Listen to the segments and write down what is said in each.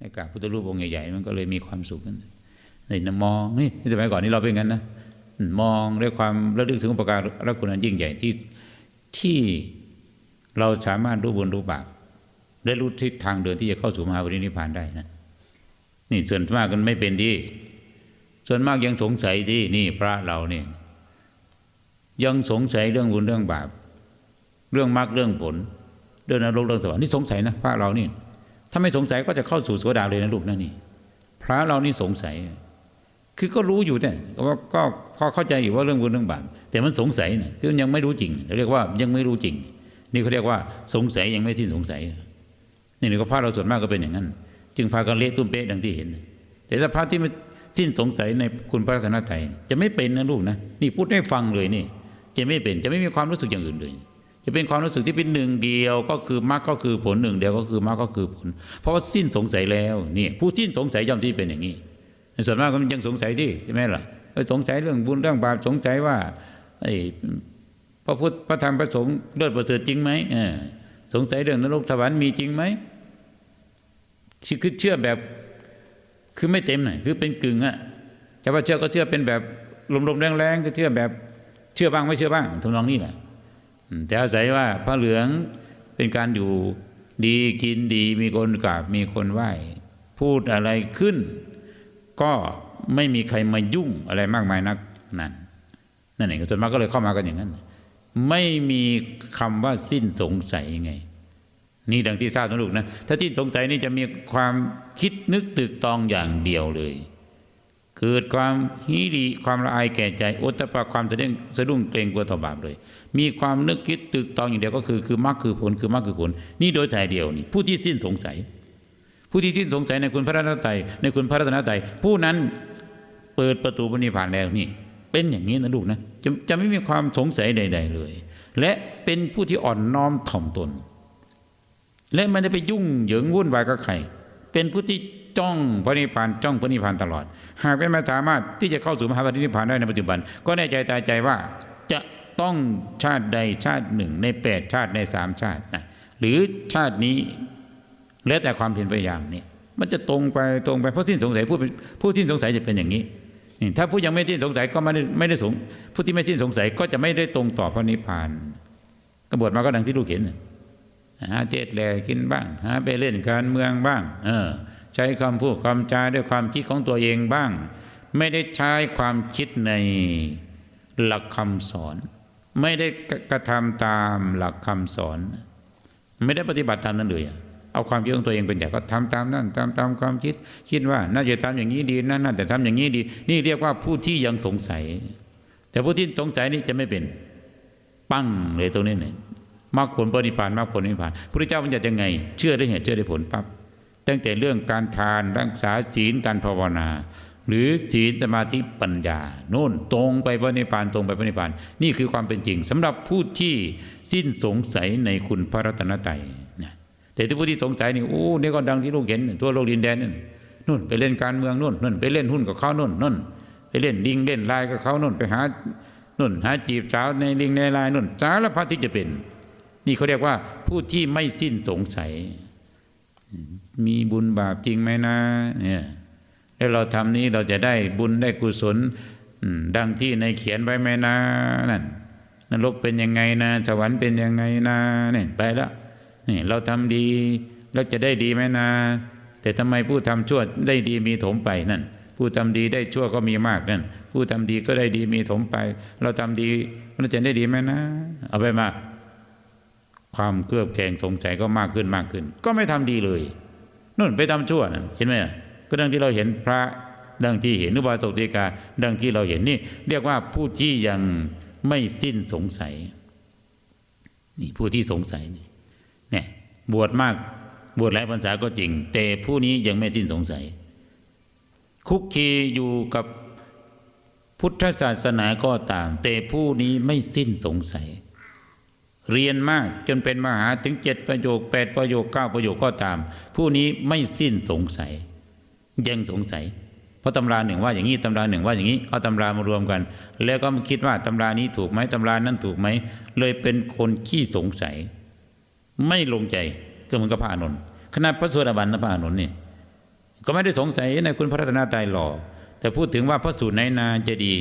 ในกราบพุทธรูปองค์ใหญ่ๆมันก็เลยมีความสุขกันนี่นะมองนี่สมัยก่อนนี่เราเป็นงั้นนะมมองด้วยความระลึกถึงอุปการะคุณอันยิ่งใหญ่ที่ที่เราสามารถรู้บุญรู้บาปและรู้ทิศทางเดินที่จะเข้าสู่มหาวินิพพานได้นะนี่ส่วนมากกันไม่เป็นที่ส่วนมากยังสงสัยที่นี่พระเราเนี่ยยังสงสัยเรื่องบุญเรื่องบาป เรื่องมรรคเรื่องผลเรื่องนรกเรื่องสวรรค์นี่สงสัยนะพระเรานี่ ถ้าไม่สงสัยก็จะเข้าสู่โสดาเลยนะลูกนะนี่พระเรานี่สงสัย คือก็รู้อยู่แต่ว่าก็พอเข้าใจอยู่ว่าเรื่องบุญเรื่องบาปแต่มันสงสัยนะคือยังไม่รู้จริงเรียกว่ายังไม่รู้จริง นี่เขาเรียกว่าสงสัยยังไม่สิ้นสงสัยนี่นี่ก็พระเราส่วนมากก็เป็นอย่างนั้น จึงพากันเละตุ้มเป๊ะดังที่เห็น แต่ถ้าพระที่ไม่สิ้นสงสัยในคุณพระรัตนตรัยจะไม่เป็นนะลูกนะนี่พูดให้ฟังเลยนี่ จะไม่เป็นจะไม่มีความรู้สึกอย่างอื่นเลย จะเป็นความรู้สึกที่เป็นหนึ่งเดียวก็คือมรรคก็คือผลหนึ่งเดียวก็คือมรรคก็คือผล เพราะว่าสิ้นสงสัยแล้วนี่ผู้สิ้นสงสัยย่อมที่เป็นอย่างนี้ส่วนมากก็มันยังสงสัยที่ใช่ไหมล่ะเอสงสัยเรื่องบุญเรื่องบาปสงสัยว่าไอ้พระพุทธพระธรรมพระสงฆ์เลิศประเสริฐจริงไหมสงสัยเรื่องนรกสวรรค์มีจริงไหมคือเชื่อแบบคือไม่เต็มหน่อยคือเป็นกึ่งอะจะว่าเชื่อก็เชื่อเป็นแบบลมๆแรงๆก็เชื่อแบบเชื่อบ้างไม่เชื่อบ้างทำนองนี้แหละอืม แต่อาศัยว่าพระเหลืองเป็นการอยู่ดีกินดีมีคนกราบมีคนไหว้พูดอะไรขึ้น ก็ไม่มีใครมายุ่งอะไรมากมายนักนั่นนั่นเองส่วนมากก็เลยเข้ามากันอย่างนั้น ไม่มีคำว่าสิ้นสงสัยไง นี่ดังที่ทราบนะลูกนะถ้าสิ้นสงสัยนี่จะมีความคิดนึกตึกตองอย่างเดียวเลย เกิดความฮีดีความละอายแก่ใจโอตตะปะความสะดุ้งสะดุ้งเกรงกลัวต่อบาปเลย มีความนึกคิดตึกตองอย่างเดียวก็คือคือมรรคคือผลคือมรรคคือผล นี่โดยถ่ายเดียวนี่ผู้ที่สิ้นสงสัย ผู้ที่สิ้นสงสัยในคุณพระรัตนตรัยในคุณพระรัตนตรัยผู้นั้นเปิดประตูพระนิพพานแล้วนี่ เป็นอย่างนี้นะลูกนะจะจะไม่มีความสงสัยใด ๆ เลย และเป็นผู้ที่อ่อนน้อมถ่อมตน และไม่ได้ไปยุ่งเหยิงวุ่นวายกับใครเป็นผู้ที่จ้องพระนิพพานจ้องพระนิพพานตลอด หากไม่มาสามารถที่จะเข้าสู่มหาปรินิพพานได้ในปัจจุบัน ก็แน่ใจตายใจว่าจะ ต้องชาติใดชาติหนึ่งในแปดชาติในสามชาตินะหรือชาตินี้แล้วแต่ความเพียรพยายามนี่มันจะตรงไปตรงไปเพราะสิ้นสงสัยผู้ผู้สิ้นสงสัยจะเป็นอย่างนี้นี่ถ้าผู้ยังไม่สิ้นสงสัยก็ไม่ได้ไม่ได้สงผู้ที่ไม่สิ้นสงสัยก็จะไม่ได้ตรงต่อพระนิพพานกบฏมาก็ดังที่ลูกเห็นหาเจ็ดแหลกินบ้างหาไปเล่นการเมืองบ้าง เออ ใช้คำพูดคำจาด้วยความคิดของตัวเองบ้าง ไม่ได้ใช้ความคิดในหลักคำสอน ไม่ได้กระทำตามหลักคำสอน ไม่ได้ปฏิบัติตามนั้นเลยอะเอาความคิดของตัวเองเป็นใหญ่ก็ทำตามนั่นตามตามความคิด คิดว่าน่าจะทำอย่างนี้ดีนั่นน่าจะทำอย่างนี้ดี นี่เรียกว่าผู้ที่ยังสงสัย แต่ผู้ที่สงสัยนี่จะไม่เป็น ปั้งเลยตรงนี้เนี่ยมรรคผลปฏิพานมรรคผลนิพพานพระเจ้าบัญญัติยังไง เชื่อได้เหตุเชื่อได้ผลปั๊บตั้งแต่เรื่องการทานรักษาศีลการภาวนา หรือศีลสมาธิปัญญาโน่นตรงไปพระนิพพานตรงไปพระนิพพานนี่คือความเป็นจริงสำหรับผู้ที่สิ้นสงสัยในคุณพระรัตนตรัยนะแต่ที่ผู้ที่สงสัยนี่โอ้เนี่ยก็ดังที่ลูกเห็นทั่วโลกดินแดนนั่นนู่นไปเล่นการเมืองนู่นนู่นไปเล่นหุ้นกับเขานู่นนู่นไปเล่นลิงเล่นลายกับเขานู่นไปหานู่นหาจีบสาวในลิงในลายนู่นสารพัดที่จะเป็น นี่เขาเรียกว่าผู้ที่ไม่สิ้นสงสัย มีบุญบาปจริงไหมนะเนี่ย แล้วเราทำนี้เราจะได้บุญได้กุศลดังที่ในเขียนไว้ไหมนะนั่นนรกเป็นยังไงนะ สวรรค์เป็นยังไงนะเนี่ยไปแล้วนี่เราทำดีแล้วจะได้ดีไหมนะ แต่ทำไมผู้ทำชั่วได้ดีมีถมไปนั่นผู้ทำดีได้ชั่วก็มีมากนั่นผู้ทำดีก็ได้ดีมีถมไป เราทำดีเราจะได้ดีไหมนะ เอาไปมาความเครือบแคลงสงสัยก็มากขึ้นมากขึ้น ก็ไม่ทำดีเลยนู่นไปทำชั่วนั่นเห็นไหม ก็ดังที่เราเห็นพระดังที่เห็นอุบาสกติกา ดังที่เราเห็นนี่ เรียกว่าผู้ที่ยังไม่สิ้นสงสัยนี่ผู้ที่สงสัยนี่เนี่ยบวชมากบวชหลายพรรษาก็จริง แต่ผู้นี้ยังไม่สิ้นสงสัย คุกคีอยู่กับพุทธศาสนาก็ตาม แต่ผู้นี้ไม่สิ้นสงสัย เรียนมากจนเป็นมหาถึงเจ็ดประโยคแปดประโยคเก้าประโยคก็ตาม ผู้นี้ไม่สิ้นสงสัย ยังสงสัย เพราะตำราหนึ่งว่าอย่างนี้ตำราหนึ่งว่าอย่างนี้เอาตำรามารวมกัน แล้วก็มาคิดว่าตำรานี้ถูกไหมตำรานั้นถูกไหมเลยเป็นคนขี้สงสัย ไม่ลงใจก็เหมือนกับพระอานนขนาดพระโสดาบันนะพระอานนนี่ก็ไม่ได้สงสัยในคุณพระรัตนตรัยหรอกแต่พูดถึงว่าพระสูตรไหนนาจะดี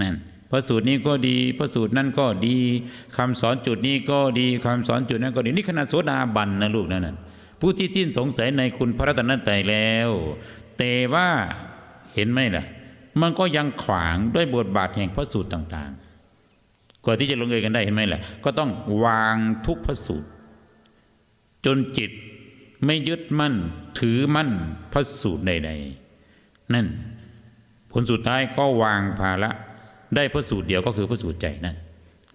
นั่นพระสูตรนี้ก็ดีพระสูตรนั้นก็ดีคำสอนจุดนี้ก็ดีคำสอนจุดนั้นก็ดีนี่ขนาดโสดาบันนะลูกนั่นนะผู้ที่สิ้นสงสัยในคุณพระรัตนตรัยแล้ว แต่ว่าเห็นไหมล่ะ มันก็ยังขวางด้วยบทบาทแห่งพระสูตรต่างๆ กว่าที่จะลงเอยกันได้เห็นไหมล่ะ ก็ต้องวางทุกพระสูตร จนจิตไม่ยึดมั่นถือมั่นพระสูตรใดๆ นั่น ผลสุดท้ายก็วางภาระได้พระสูตรเดียวก็คือพระสูตรใจนั่น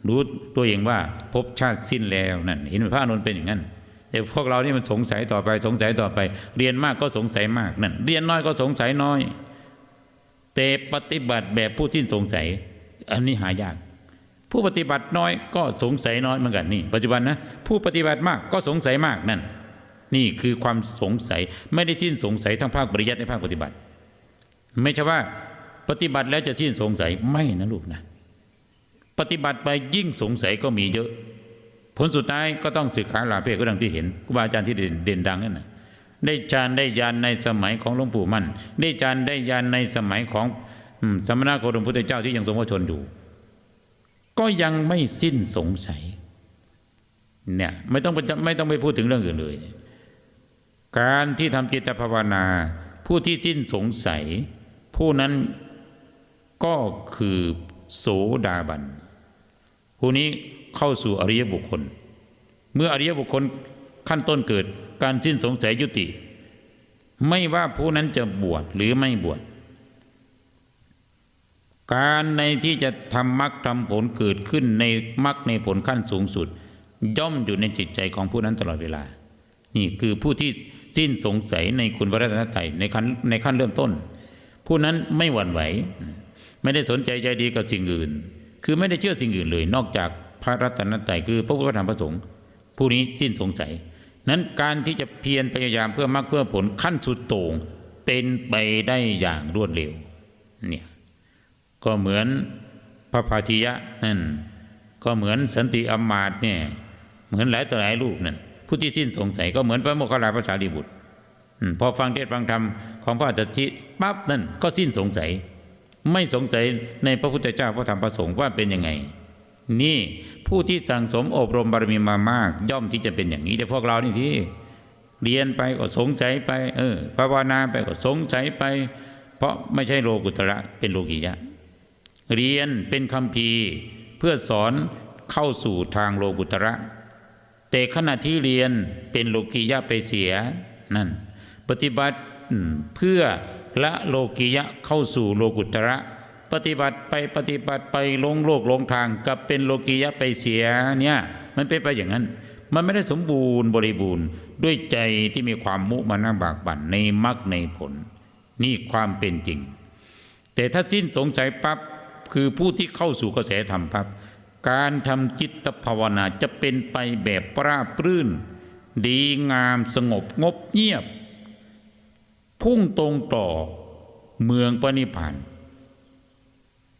รู้ตัวเองว่าภพชาติสิ้นแล้วนั่นเห็นไหมพระอานนเป็นอย่างนั้น แต่พวกเรานี่มันสงสัยต่อไปสงสัยต่อไป เรียนมากก็สงสัยมากนั่นเรียนน้อยก็สงสัยน้อย แต่ปฏิบัติแบบผู้สิ้นสงสัย อันนี้หายาก ผู้ปฏิบัติน้อยก็สงสัยน้อยเหมือนกันนี่ ปัจจุบันนะผู้ปฏิบัติมากก็สงสัยมากนั่นนี่คือความสงสัยไม่ได้สิ้นสงสัยทั้งภาคปริยัติและภาคปฏิบัติ ไม่ใช่ว่าปฏิบัติแล้วจะสิ้นสงสัยไม่นะลูกนะ ปฏิบัติไปยิ่งสงสัยก็มีเยอะ ผลสุดท้ายก็ต้องสึกขาลาเพศก็ดังที่เห็นครูบาอาจารย์ที่เด่นดังนั่นนะได้ฌานได้ญาณในสมัยของหลวงปู่มั่น ได้ฌานได้ญาณในสมัยของสมณะโคดมพุทธเจ้าที่ยังทรงพระชนอยู่ ก็ยังไม่สิ้นสงสัยเนี่ยไม่ต้องไปไม่ต้องไปพูดถึงเรื่องอื่นเลย การที่ทำจิตภาวนา ผู้ที่สิ้นสงสัย ผู้นั้นก็คือโสดาบันผู้นี้ เข้าสู่อริยบุคคล เมื่ออริยบุคคลขั้นต้นเกิดการสิ้นสงสัยยุติ ไม่ว่าผู้นั้นจะบวชหรือไม่บวชการในที่จะทำมรรคทำผลเกิดขึ้นในมรรคในผลขั้นสูงสุด ย่อมอยู่ในจิตใจของผู้นั้นตลอดเวลา นี่คือผู้ที่สิ้นสงสัยในคุณพระรัตนตรัยในขั้นในขั้นเริ่มต้น ผู้นั้นไม่หวั่นไหว ไม่ได้สนใจใจดีกับสิ่งอื่น คือไม่ได้เชื่อสิ่งอื่นเลย นอกจาก ระรัตนตรัยคือพระพุทธธรรมพระสงฆ์ผู้นี้สิ้นสงสัย นั้นการที่จะเพียรพยายามเพื่อมรรคเพื่อผลขั้นสุดโต่งเป็นไปได้อย่างรวดเร็วเนี่ยก็เหมือนพระพาธิยะนั่นก็เหมือนสันติอมมาตเนี่ยเหมือนหลายต่อหลายรูปนั่นผู้ที่สิ้นสงสัยก็เหมือนพระโมคคัลลาภาษาลีบุตรพอฟังเทศน์ฟังธรรมของพระอัจฉริปั๊บนั่นก็สิ้นสงสัย ไม่สงสัยในพระพุทธเจ้าพระธรรมพระสงฆ์ว่าเป็นยังไง นี่ผู้ที่สั่งสมอบรมบารมีมามาก ย่อมที่จะเป็นอย่างนี้แต่พวกเรานี่ที่เรียนไปก็สงสัยไป เออภาวนาไปก็สงสัยไป เพราะไม่ใช่โลกุตระเป็นโลกียะ เรียนเป็นคำพีเพื่อสอนเข้าสู่ทางโลกุตระ แต่ขณะที่เรียนเป็นโลกียะไปเสียนั่น ปฏิบัติเพื่อละโลกียะเข้าสู่โลกุตระ ปฏิบัติไปปฏิบัติไปลงโลกลงทางกับเป็นโลกียะไปเสียเนี่ยมันเป็นไปอย่างนั้น มันไม่ได้สมบูรณ์บริบูรณ์ด้วยใจที่มีความมุมานะบากบั่นในมรรคในผล นี่ความเป็นจริง แต่ถ้าสิ้นสงสัยปั๊บคือผู้ที่เข้าสู่กระแสธรรมปั๊บการทำจิตภาวนาจะเป็นไปแบบปราบปรื้นดีงามสงบงบเงียบ พุ่งตรงต่อเมืองปณิพานธ์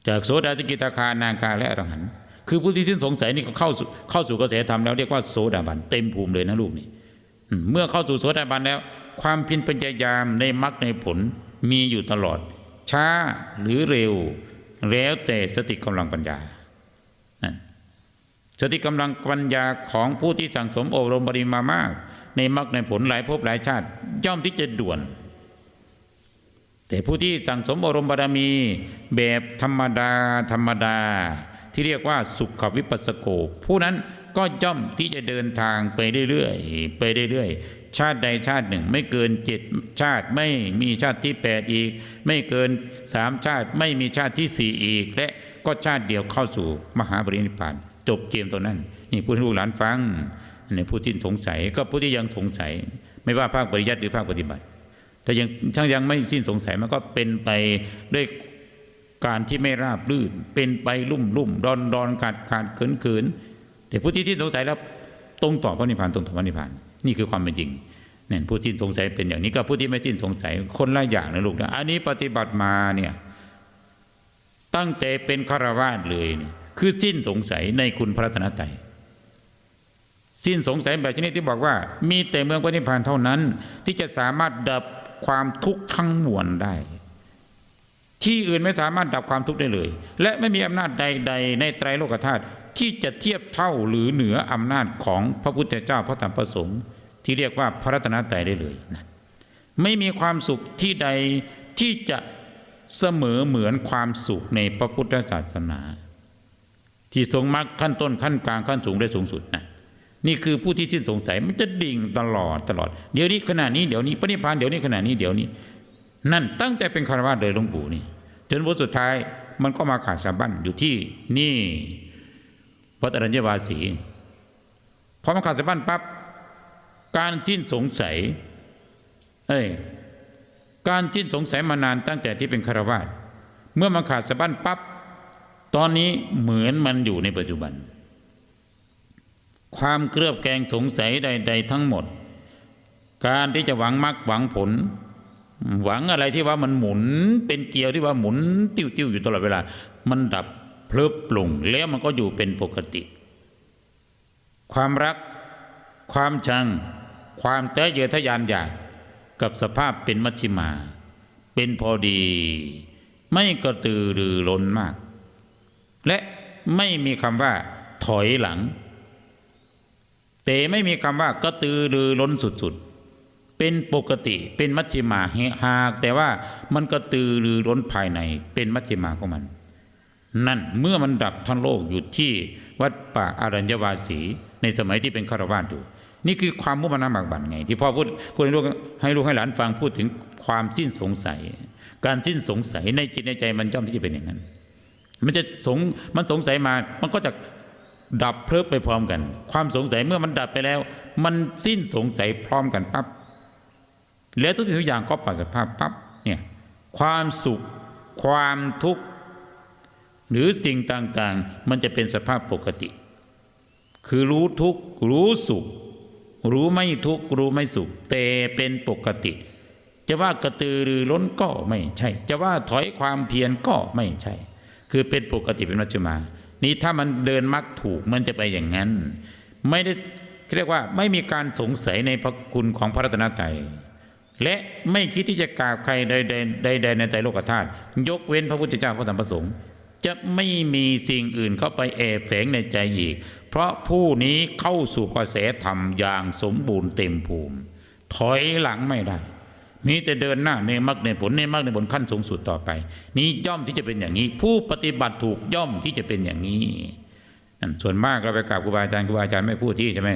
จากโสดาสกิตาคานาคาและอรหันต์คือผู้ที่สิ้นสงสัยนี่ก็เข้าสู่เข้าสู่กระแสธรรมแล้วเรียกว่าโสดาบันเต็มภูมิเลยนะลูกนี่เมื่อเข้าสู่โสดาบันแล้ว ความพียรพยายามในมรรคในผลมีอยู่ตลอด ช้าหรือเร็ว แล้วแต่สติกำลังปัญญาสติกำลังปัญญาของผู้ที่สั่งสมอบรมบริมามาก ในมรรคในผลหลายภพหลายชาติ ย่อมที่จะด่วน แต่ผู้ที่สั่งสมอบรมบารมี แบบธรรมดาธรรมดา ที่เรียกว่าสุขวิปัสสโก ผู้นั้นก็ย่อมที่จะเดินทางไปเรื่อยๆไปเรื่อยๆชาติใดชาติหนึ่ง ไม่เกินเจ็ดชาติไม่มีชาติที่แปดอีก ไม่เกินสามชาติไม่มีชาติที่สี่อีก และก็ชาติเดียวเข้าสู่มหาปรินิพพานจบเกมตัวนั้น นี่ผู้ที่ลูกหลานฟังในผู้ที่สงสัยก็ผู้ที่ยังสงสัย ไม่ว่าภาคปริยัติหรือภาคปฏิบัติ แต่ยังช่างยังไม่สิ้นสงสัยมันก็เป็นไปด้วยการที่ไม่ราบรื่น เป็นไปลุ่มลุ่มดอนดอนขาดขาดเขินเขินแต่ผู้ที่สิ้นสงสัยแล้วตรงต่อพระนิพพานตรงต่อพระนิพพานนี่คือความเป็นจริงเนี่ยผู้ที่สงสัยเป็นอย่างนี้ก็ผู้ที่ไม่สิ้นสงสัยคนละอย่างนะลูกนะอันนี้ปฏิบัติมาเนี่ยตั้งแต่เป็นฆราวาสเลยเนี่ยคือสิ้นสงสัยในคุณพระรัตนตรัยสิ้นสงสัยแบบชนิดที่บอกว่า มีแต่เมืองพระนิพพานเท่านั้น ที่จะสามารถดับ ความทุกข์ทั้งมวลได้ ที่อื่นไม่สามารถดับความทุกข์ได้เลย และไม่มีอำนาจใด ๆ ในไตรโลกธาตุที่จะเทียบเท่าหรือเหนืออำนาจของพระพุทธเจ้าพระธรรมพระสงฆ์ที่เรียกว่าพระรัตนตรัยได้เลยนะไม่มีความสุขที่ใดที่จะเสมอเหมือนความสุขในพระพุทธศาสนา ที่ทรงมรรคขั้นต้นขั้นกลางขั้นสูงได้สูงสุดนะ นี่คือผู้ที่สิ้นสงสัยมันจะดิ่งตลอดตลอด เดี๋ยวนี้ขณะนี้เดี๋ยวนี้ปณิพานเดี๋ยวนี้ขณะนี้เดี๋ยวนี้ นั่นตั้งแต่เป็นคารวะเลยหลวงปู่นี่ จนบทสุดท้ายมันก็มาขาดสะบั้นอยู่ที่นี่วัดอรัญญวาสีพอมาขาดสะบั้นปั๊บการสิ้นสงสัย เอ้ยการสิ้นสงสัยมานานตั้งแต่ที่เป็นคารวะเมื่อมันขาดสะบั้นปั๊บตอนนี้เหมือนมันอยู่ในปัจจุบัน ความเครือบแคลงสงสัยใด ๆ ทั้งหมด การที่จะหวังมรรคหวังผล หวังอะไรที่ว่ามันหมุนเป็นเกลียวที่ว่าหมุนติ้วติ้วอยู่ตลอดเวลา มันดับเพลิบปลุ่งแล้วมันก็อยู่เป็นปกติ ความรัก ความชัง ความแต้เยอทะยานอยากกับสภาพเป็นมัชฌิมา เป็นพอดี ไม่กระตือรือร้นมาก และไม่มีคำว่าถอยหลัง แต่ไม่มีคำว่ากระตือรือร้นสุดๆ เป็นปกติเป็นมัชฌิมาหากแต่ว่ามันกระตือรือร้นภายใน เป็นมัชฌิมาของมัน นั่นเมื่อมันดับทั้งโลกอยู่ที่วัดป่าอารัญญวาสี ในสมัยที่เป็นฆราวาสอยู่ นี่คือความมุมานะหมากบั่นไง ที่พ่อพูดพูดให้ลูกให้ลูกให้หลานฟังพูดถึงความสิ้นสงสัย การสิ้นสงสัยในจิตในใจมันย่อมที่จะเป็นอย่างนั้น มันจะสงมันสงสัยมามันก็จะ ดับเพลิบไปพร้อมกัน ความสงสัยเมื่อมันดับไปแล้ว มันสิ้นสงสัยพร้อมกันปั๊บแล้วทุกสิ่งทุกอย่างก็ปรับสภาพปั๊บเนี่ยความสุข ความทุกข์ หรือสิ่งต่างๆ มันจะเป็นสภาพปกติ คือรู้ทุกข์รู้สุข รู้ไม่ทุกข์รู้ไม่สุข แต่เป็นปกติ จะว่ากระตือรือร้นก็ไม่ใช่ จะว่าถอยความเพียรก็ไม่ใช่ คือเป็นปกติเป็นมัชฌิมา นี่ถ้ามันเดินมักถูกมันจะไปอย่างนั้น ไม่ได้เรียกว่าไม่มีการสงสัยในพระคุณของพระรัตนตรัยและไม่คิดที่จะกราบใครใดๆใดในใจโลกธาตุยกเว้นพระพุทธเจ้าพระธรรมพระสงฆ์จะไม่มีสิ่งอื่นเข้าไปแอบแฝงในใจอีก เพราะผู้นี้เข้าสู่กระแสธรรมอย่างสมบูรณ์เต็มภูมิ ถอยหลังไม่ได้ มีแต่เดินหน้าในมรรคในผลในมรรคในผลขั้นสูงสุดต่อไป นี้ย่อมที่จะเป็นอย่างนี้ ผู้ปฏิบัติถูกย่อมที่จะเป็นอย่างนี้นั่นส่วนมากเราไปกราบครูบาอาจารย์ครูบาอาจารย์ไม่พูดที่ใช่ไหม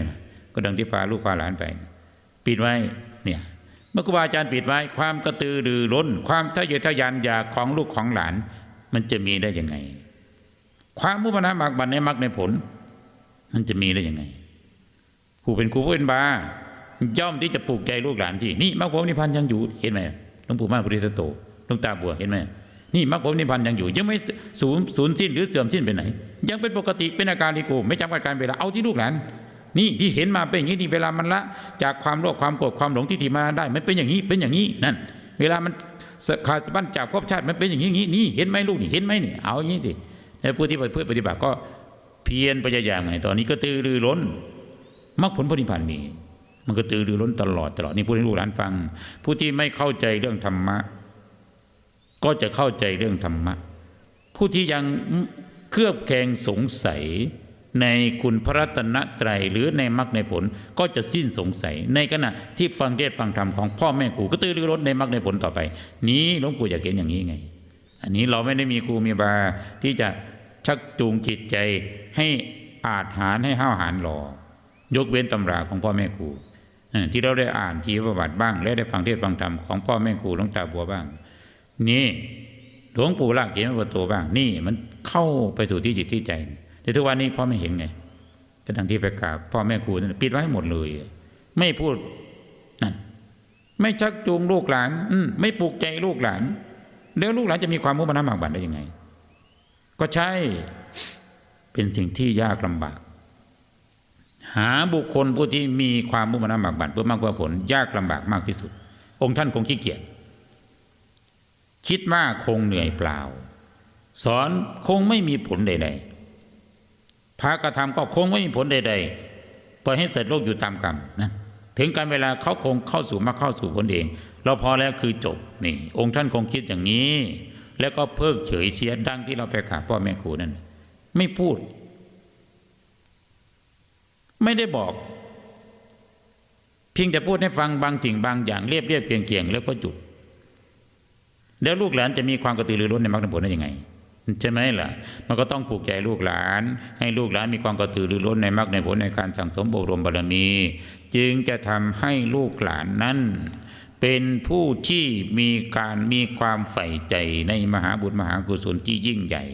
ก็ดังที่พาลูกพาหลานไป ปิดไว้เนี่ยเมื่อครูบาอาจารย์ปิดไว้ ความกระตือรือร้น ความทะเยอทะยานอยากของลูกของหลาน มันจะมีได้ยังไง ความมุ่งมานมากบันในมรรคในผล มันจะมีได้ยังไงผู้เป็นครูผู้เป็นบา ย่อมที่จะปลูกใจลูกหลานที่นี่มรรคผลนิพพานยังอยู่เห็นไหมหลวงปู่มากปริสโตหลวงตาบัวเห็นไหมนี่มรรคผลนิพพานยังอยู่ ยังไม่สูญสูญสิ้นหรือเสื่อมสิ้นไปไหน ยังเป็นปกติเป็นอาการลิโกไม่จำกัดการเวลาเอาที่ลูกหลานนี่ที่เห็นมาเป็นอย่างนี้นี่เวลามันละ จากความโลภความโกรธความหลงที่ถีมาได้มันเป็นอย่างนี้เป็นอย่างนี้นั่น เวลามันขาดสะบั้นจากภพชาติมันเป็นอย่างนี้นี้นี่เห็นไหมลูกนี่เห็นไหมนี่เอาอย่างนี้สิแล้วผู้ที่เพื่อปฏิบัติก็เพียรพยายามไงตอนนี้ก็ตือรือร้นมรรคผลพระนิพพานมี มันก็ตือรือร้นตลอดตลอดนี่พูดให้ลูกหลานฟัง ผู้ที่ไม่เข้าใจเรื่องธรรมะ ก็จะเข้าใจเรื่องธรรมะ ผู้ที่ยังเครือบแคลงสงสัยในคุณพระรัตนตรัยหรือในมรรคในผลก็จะสิ้นสงสัย ในขณะที่ฟังเทศฟังธรรมของพ่อแม่ครูก็ตือรือร้นในมรรคในผลต่อไป นี้หลวงปู่อยากเห็นอย่างนี้ไง อันนี้เราไม่ได้มีครูมีบาที่จะชักจูงจิตใจให้อาจหารให้ห้าวหารหลอยกเว้นตำราของพ่อแม่ครู ที่เราได้อ่านชีวประวัติบ้าง และได้ฟังเทศน์ฟังธรรมของพ่อแม่ครูหลวงตาบัวบ้าง นี่หลวงปู่ละเขียนประตูบ้าง นี่มันเข้าไปสู่ที่จิตที่ใจ แต่ทุกวันนี้พ่อไม่เห็นไงแต่ดังที่ไปกราบพ่อแม่ครูนั่นปิดไว้หมดเลย ไม่พูดนั่นไม่ชักจูงลูกหลาน อืมไม่ปลูกใจลูกหลาน แล้วลูกหลานจะมีความมุ่งมั่นหมากบั่นได้ยังไง ก็ใช่เป็นสิ่งที่ยากลำบาก หาบุคคลผู้ที่มีความมุ่งมั่นหมากบั่นเพื่อมากเพื่อผลยากลำบากมากที่สุด องค์ท่านคงขี้เกียจคิดว่าคงเหนื่อยเปล่า สอนคงไม่มีผลใด ๆ พระกระทำก็คงไม่มีผลใด ๆ ปล่อยให้เสร็จโลกอยู่ตามกรรมนะถึงการเวลาเขาคงเข้าสู่มาเข้าสู่ผลเอง เราพอแล้วคือจบนี่ องค์ท่านคงคิดอย่างนี้ แล้วก็เพิกเฉยเสียดังที่เราไปกราบพ่อแม่ครูนั่นไม่พูด ไม่ได้บอก เพียงแต่พูดให้ฟังบางสิ่งบางอย่างเรียบเรียบเคียงเคียงแล้วก็จุด แล้วลูกหลานจะมีความกระตือรือร้นในมรรคผลได้ยังไงใช่ไหมล่ะ มันก็ต้องปลูกใจลูกหลาน ให้ลูกหลานมีความกระตือรือร้นในมรรคในผลในการสั่งสมอบรมบารมี จึงจะทำให้ลูกหลานนั้น เป็นผู้ที่มีการมีความใฝ่ใจในมหาบุญมหากุศลที่ยิ่งใหญ่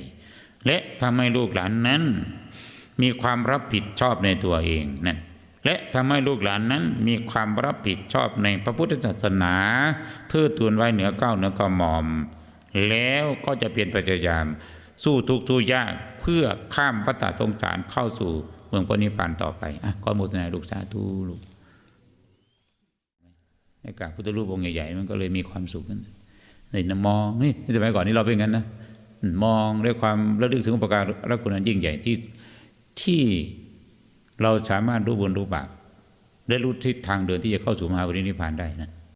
และทำให้ลูกหลานนั้น มีความรับผิดชอบในตัวเองนั่นและทำให้ลูกหลานนั้นมีความรับผิดชอบในพระพุทธศาสนาเทิดทูนไว้เหนือเก้าวเหนือกระหม่อม แล้วก็จะเปลี่ยนพยายาม สู้ทุกข์สู้ยากเพื่อข้ามพระตาสงสารเข้าสู่เมืองพระนิพพานต่อไปอะขอโมทนาลูกสาธุลูกในกาบพุทธรูปองค์ใหญ่ๆมันก็เลยมีความสุขขึ้นในนมองนี่สมัยก่อนนี้เราเป็นงั้นนะมองด้วยความระลึกถึงอุปการะคุณอันยิ่งใหญ่ที่ ที่เราสามารถรู้บุญรู้บาปและรู้ทิศทางเดินที่จะเข้าสู่มหาวินิพพานได้นะ